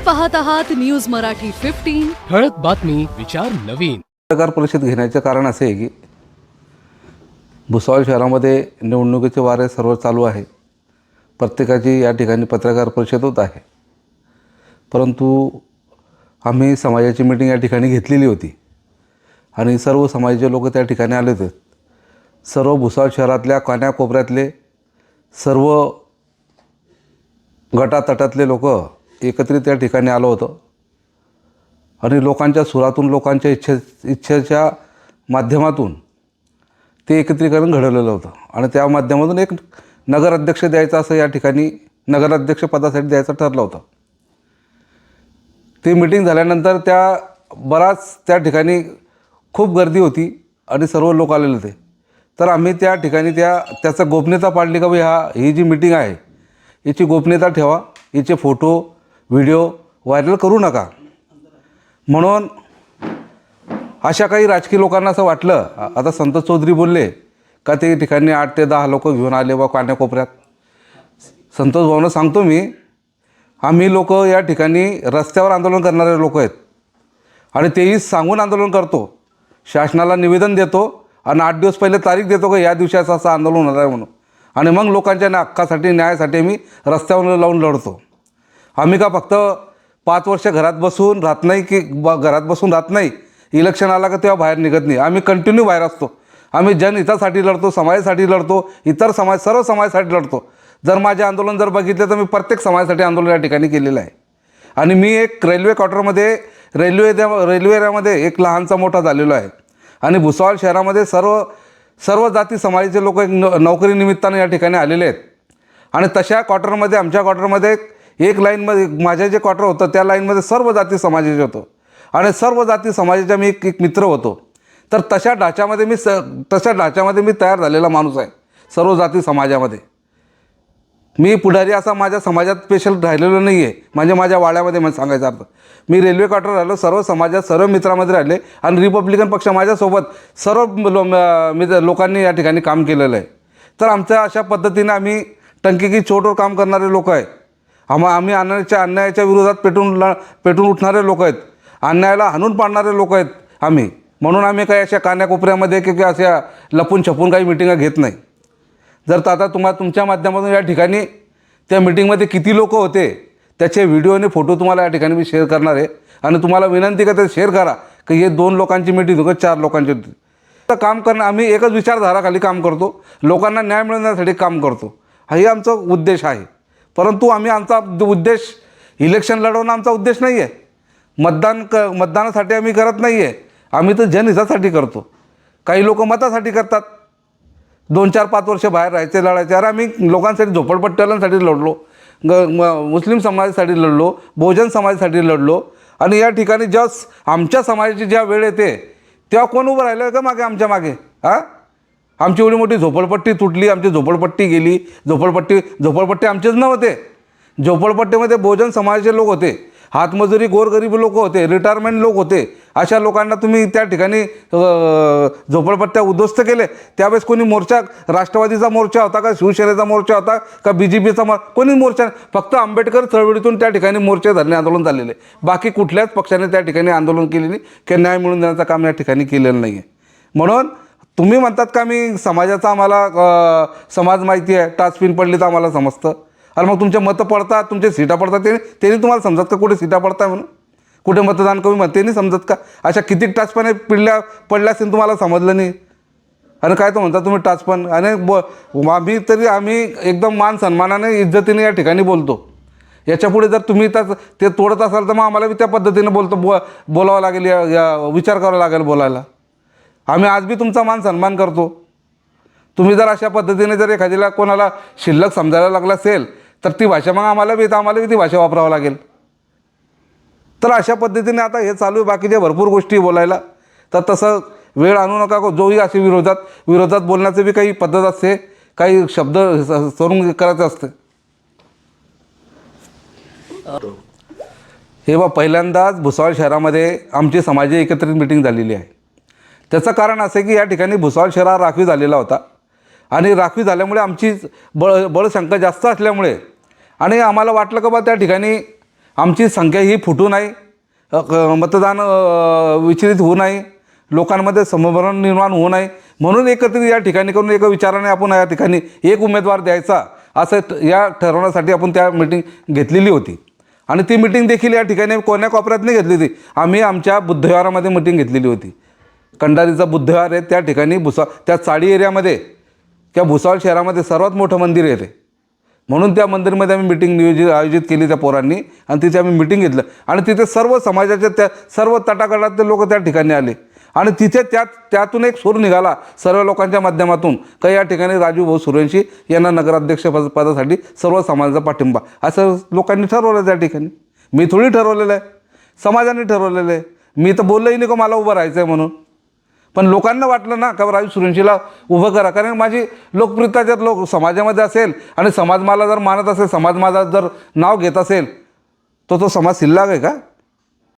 आपण पाहत आहात न्यूज मराठी फिफ्टीन ठळक बातमी विचार नवीन. पत्रकार परिषद घेण्याचे कारण असे आहे की भुसावळ शहरामध्ये निवडणुकीचे वारे सर्व चालू आहे. प्रत्येकाची या ठिकाणी पत्रकार परिषद होत आहे. परंतु आम्ही समाजाची मिटिंग या ठिकाणी घेतलेली होती. आणि सर्व समाजाचे लोक त्या ठिकाणी आले होते. सर्व भुसावळ शहरातल्या कान्याकोपऱ्यातले सर्व गटातटातले लोक एकत्रित त्या ठिकाणी आलो होतं. आणि लोकांच्या सुरातून लोकांच्या इच्छे इच्छेच्या माध्यमातून ते एकत्रीकरण घडवलेलं होतं. आणि त्या माध्यमातून एक नगराध्यक्ष द्यायचा असं या ठिकाणी नगराध्यक्ष पदासाठी द्यायचं ठरलं होतं. ती मिटिंग झाल्यानंतर त्या बराच त्या ठिकाणी खूप गर्दी होती आणि सर्व लोक आलेले होते. तर आम्ही त्या ठिकाणी त्या त्याचा गोपनीयता पाळली का बा ह्या ही जी मिटिंग आहे याची गोपनीयता ठेवा हिचे फोटो व्हिडिओ व्हायरल करू नका. म्हणून अशा काही राजकीय लोकांना असं वाटलं आता संतोष चौधरी बोलले का ते ठिकाणी आठ ते दहा लोक घेऊन आले बा कान्याकोपऱ्यात संतोष भाऊनं सांगतो मी आम्ही लोक या ठिकाणी रस्त्यावर आंदोलन करणारे लोक आहेत. आणि तेही सांगून आंदोलन करतो. शासनाला निवेदन देतो आणि आठ दिवस पहिले तारीख देतो का या दिवसाचं असं आंदोलन होणार आहे म्हणून. आणि मग लोकांच्या हक्कासाठी न्यायासाठी मी रस्त्यावर लावून लढतो. आम्ही का फक्त पाच वर्ष घरात बसून राहत नाही की ब घरात बसून राहत नाही? इलेक्शन आला का तेव्हा बाहेर निघत नाही. आम्ही कंटिन्यू बाहेर असतो. आम्ही जनहितासाठी लढतो समाजासाठी लढतो इतर समाज सर्व समाजासाठी लढतो. जर माझे आंदोलन जर बघितले तर मी प्रत्येक समाजासाठी आंदोलन या ठिकाणी केलेलं आहे. आणि मी एक रेल्वे क्वार्टरमध्ये रेल्वे रेल्वे एरियामध्ये एक लहानचा मोठा झालेलो आहे. आणि भुसावळ शहरामध्ये सर्व सर्व जाती समाजाचे लोक एक न नोकरीनिमित्तानं या ठिकाणी आलेले आहेत. आणि तशा क्वार्टरमध्ये आमच्या क्वार्टरमध्ये एक लाईनमध्ये माझ्या जे क्वार्टर होतं त्या लाईनमध्ये सर्व जाती समाजाचे होतो. आणि सर्व जाती समाजाचा मी एक एक मित्र होतो. तर तशा ढाच्यामध्ये मी स तशा ढाच्यामध्ये मी तयार झालेला माणूस आहे सर्व जाती समाजामध्ये. मी पुढारी असा माझ्या समाजात स्पेशल राहिलेलो नाही आहे म्हणजे माझ्या वाड्यामध्ये मला सांगायचं अर्थ. मी रेल्वे क्वार्टर राहिलो सर्व समाजात सर्व मित्रामध्ये राहिले आणि रिपब्लिकन पक्ष माझ्यासोबत सर्व लो मित्र लोकांनी या ठिकाणी काम केलेलं आहे. तर आमच्या अशा पद्धतीने आम्ही टंकी की चोटवर काम करणारे लोक आहे. आम्हा आम्ही अन्यायाच्या अन्यायाच्या विरोधात पेटून ल पेटून उठणारे लोक आहेत. अन्यायाला हाणून पाडणारे लोक आहेत आम्ही. म्हणून आम्ही काही अशा कान्याकोपऱ्यामध्ये किंवा अशा लपून छपून काही मिटिंगा घेत नाही. जर तर आता तुम्हाला तुमच्या माध्यमातून या ठिकाणी त्या मिटिंगमध्ये किती लोक होते त्याचे व्हिडिओ आणि फोटो तुम्हाला या ठिकाणी मी शेअर करणार आहे. आणि तुम्हाला विनंती का ते शेअर करा की हे दोन लोकांची मिटिंग होती चार लोकांची होती. तर काम करणं आम्ही एकच विचारधाराखाली काम करतो. लोकांना न्याय मिळवण्यासाठी काम करतो. हाही आमचा उद्देश आहे. परंतु आम्ही आमचा उद्देश इलेक्शन लढवणं आमचा उद्देश नाही आहे मतदान क मतदानासाठी आम्ही करत नाही आहे आम्ही तर जनहितासाठी करतो. काही लोक मतासाठी करतात. दोन चार पाच वर्ष बाहेर राहायचे लढायचे. अरे आम्ही लोकांसाठी झोपडपट्ट्यालांसाठी लढलो ग म मुस्लिम समाजासाठी लढलो बहुजन समाजासाठी लढलो. आणि या ठिकाणी जेव्हा स- आमच्या समाजाची ज्या वेळ येते तेव्हा कोण उभं राहिलं का मागे आमच्या मागे? हां? आमची एवढी मोठी झोपडपट्टी तुटली आमची झोपडपट्टी गेली. झोपडपट्टी झोपडपट्टी आमचेच नव्हते. झोपडपट्टीमध्ये बहुजन समाजाचे लोक होते. हातमजुरी गोरगरीब लोक होते रिटायरमेंट लोक होते. अशा लोकांना तुम्ही त्या ठिकाणी झोपडपट्ट्या उद्ध्वस्त केले. त्यावेळेस कोणी मोर्चा राष्ट्रवादीचा मोर्चा होता का शिवसेनेचा मोर्चा होता का बी जे पीचा मोर कोणी मोर्चा? फक्त आंबेडकर चळवळीतून त्या ठिकाणी मोर्चे धरणे आंदोलन झालेले. बाकी कुठल्याच पक्षाने त्या ठिकाणी आंदोलन केले नाही किंवा न्याय मिळून देण्याचं काम या ठिकाणी केलेलं नाही आहे म्हणून तुम्ही म्हणतात का मी समाजाचा आम्हाला समाज माहिती आहे टाच पिन पडली तर आम्हाला समजतं. आणि मग तुमचे मतं पडतात तुमचे सीटा पडतात ते त्यांनी तुम्हाला समजत का कुठे सीटा पडताय म्हणून? कुठे मतदान कमी मत ते नाही समजत का? अशा किती टाचपणे पिढल्या पडल्या असेल तुम्हाला समजलं नाही. आणि काय तो म्हणता तुम्ही टाचपण आणि ब आम्ही तरी आम्ही एकदम मान सन्मानाने इज्जतीने या ठिकाणी बोलतो. याच्यापुढे जर तुम्ही त्याच ते तोडत असाल तर मग आम्हाला बी त्या पद्धतीने बोलतो बो बोलावं लागेल या या विचार करावा लागेल बोलायला. आम्ही आज बी तुमचा मान सन्मान करतो. तुम्ही जर अशा पद्धतीने जर एखाद्याला कोणाला शिल्लक समजायला लागला असेल तर ती भाषा मग आम्हाला बी तर आम्हाला बी ती भाषा वापरावं लागेल. तर अशा पद्धतीने आता हे चालू आहे बाकीच्या भरपूर गोष्टी बोलायला. तर तसं वेळ आणू नका जोही असे विरोधात विरोधात बोलण्याचं बी काही पद्धत असते काही शब्द सोडून सरून करायचे असते. हे बा पहिल्यांदाच भुसावळ शहरामध्ये आमची समाजी एकत्रित मिटिंग झालेली आहे. त्याचं कारण असं की या ठिकाणी भुसावळ शहर राखवी राखीव झालेला होता. आणि राखीव झाल्यामुळे आमची बळ बळसंख्या जास्त असल्यामुळे आणि आम्हाला वाटलं का बा त्या ठिकाणी आमची संख्या ही फुटू नाही क- मतदान विचलित होऊ नाही लोकांमध्ये समभरण निर्माण होऊ नये म्हणून एकत्रित या ठिकाणी करून एका विचाराने आपण या ठिकाणी एक उमेदवार द्यायचा असं या ठरवण्यासाठी आपण त्या मिटिंग घेतलेली होती. आणि ती मिटिंग देखील या ठिकाणी कोण्या कोपऱ्यात नाही घेतली होती? आम्ही आमच्या बुद्धविहारामध्ये मिटिंग घेतलेली होती. कंडारीचा बुद्धविहार आहे त्या ठिकाणी भुसा त्या चाळी एरियामध्ये त्या भुसावळ शहरामध्ये सर्वात मोठं मंदिर आहे ते. म्हणून त्या मंदिरमध्ये आम्ही मिटिंग नियोजित आयोजित केली त्या पोरांनी आणि तिथे आम्ही मिटिंग घेतलं. आणि तिथे सर्व समाजाच्या त्या सर्व तटागटातले लोक त्या ठिकाणी आले. आणि तिथे त्यात त्यातून एक सूर निघाला सर्व लोकांच्या माध्यमातून. का या ठिकाणी राजू भाऊ सुरेंशी यांना नगराध्यक्ष पद पदासाठी सर्व समाजाचा पाठिंबा. असं लोकांनी ठरवलं त्या ठिकाणी. मी थोडी ठरवलेलं आहे. समाजाने ठरवलेलं आहे. मी तर बोललंही नाही का मला उभं राहायचं आहे म्हणून. पण लोकांना वाटलं ना का राजू सुरेंशीला उभं करा. कारण माझी लोकप्रियता जर लोक समाजामध्ये असेल आणि समाज मला जर मानत असेल समाज माझा जर नाव घेत असेल तर तो समाज शिल्लक आहे का?